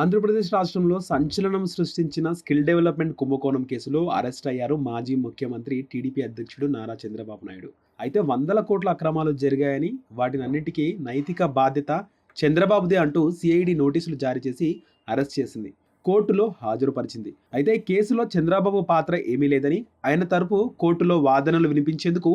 ఆంధ్రప్రదేశ్ రాష్ట్రంలో సంచలనం సృష్టించిన స్కిల్ డెవలప్మెంట్ కుంభకోణం కేసులో అరెస్ట్ అయ్యారు మాజీ ముఖ్యమంత్రి టీడీపీ అధ్యక్షుడు నారా చంద్రబాబు నాయుడు. అయితే వందల కోట్ల అక్రమాలు జరిగాయని వాటినన్నిటికీ నైతిక బాధ్యత చంద్రబాబుదే అంటూ సిఐడి నోటీసులు జారీ చేసి అరెస్ట్ చేసింది. కోర్టులో హాజరుపరిచింది. అయితే కేసులో చంద్రబాబు పాత్ర ఏమీ లేదని ఆయన తరపు కోర్టులో వాదనలు వినిపించేందుకు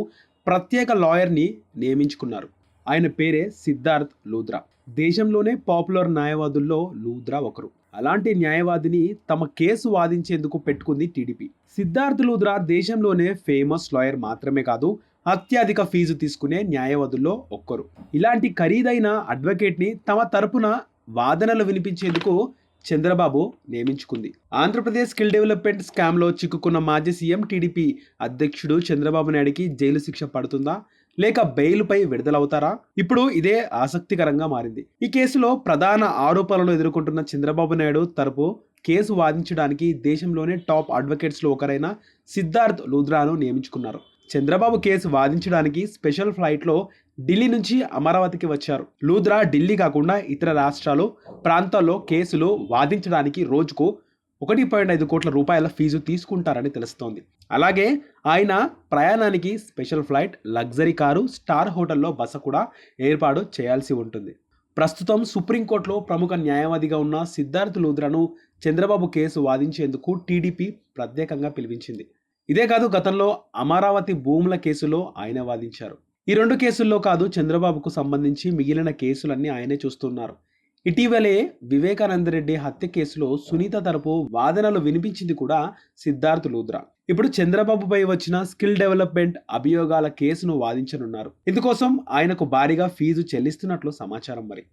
ప్రత్యేక లాయర్ని నియమించుకున్నారు. ఆయన పేరే సిద్ధార్థ్ లూద్రా. దేశంలోనే పాపులర్ న్యాయవాదుల్లో లూద్రా ఒకరు. అలాంటి న్యాయవాదిని తమ కేసు వాదించేందుకు పెట్టుకుంది టీడీపీ. సిద్ధార్థ్ లూద్రా దేశంలోనే ఫేమస్ లాయర్ మాత్రమే కాదు అత్యధిక ఫీజు తీసుకునే న్యాయవాదుల్లో ఒక్కరు. ఇలాంటి ఖరీదైన అడ్వకేట్ని తమ తరపున వాదనలు వినిపించేందుకు చంద్రబాబు నియమించుకుంది. ఆంధ్రప్రదేశ్ స్కిల్ డెవలప్మెంట్ స్కామ్లో చిక్కుకున్న మాజీ సీఎం టీడీపీ అధ్యక్షుడు చంద్రబాబు నాయుడికి జైలు శిక్ష పడుతుందా? లేక బెయిల్పై విడుదలవుతారా? ఇప్పుడు ఇదే ఆసక్తికరంగా మారింది. ఈ కేసులో ప్రధాన ఆరోపణలు ఎదుర్కొంటున్న చంద్రబాబు నాయుడు తరపు కేసు వాదించడానికి దేశంలోనే టాప్ అడ్వకేట్స్లో ఒకరైన సిద్ధార్థ్ లూద్రాను నియమించుకున్నారు. చంద్రబాబు కేసు వాదించడానికి స్పెషల్ ఫ్లైట్లో ఢిల్లీ నుంచి అమరావతికి వచ్చారు. లూద్రా ఢిల్లీ కాకుండా ఇతర రాష్ట్రాలు ప్రాంతాల్లో కేసులు వాదించడానికి రోజుకు ఒకటి పాయింట్ ఐదు కోట్ల రూపాయల ఫీజు తీసుకుంటారని తెలుస్తోంది. అలాగే ఆయన ప్రయాణానికి special flight luxury car star హోటల్లో బస కూడా ఏర్పాటు చేయాల్సి ఉంటుంది. ప్రస్తుతం సుప్రీంకోర్టులో ప్రముఖ న్యాయవాదిగా ఉన్న సిద్ధార్థ్ లూద్రను చంద్రబాబు కేసు వాదించేందుకు టీడీపీ ప్రత్యేకంగా పిలిపించింది. ఇదే కాదు గతంలో అమరావతి భూముల కేసులో ఆయన వాదించారు. ఈ రెండు కేసుల్లో కాదు చంద్రబాబుకు సంబంధించి మిగిలిన కేసులన్నీ ఆయనే చూస్తున్నారు. ఇటీవలే వివేకానంద రెడ్డి హత్య కేసులో సునీత తరపు వాదనలు వినిపించింది కూడా సిద్ధార్థ్ లూద్రా. ఇప్పుడు చంద్రబాబుపై వచ్చిన స్కిల్ డెవలప్మెంట్ అభియోగాల కేసును వాదించనున్నారు. ఇందుకోసం ఆయనకు భారీగా ఫీజు చెల్లిస్తున్నట్లు సమాచారం మరి.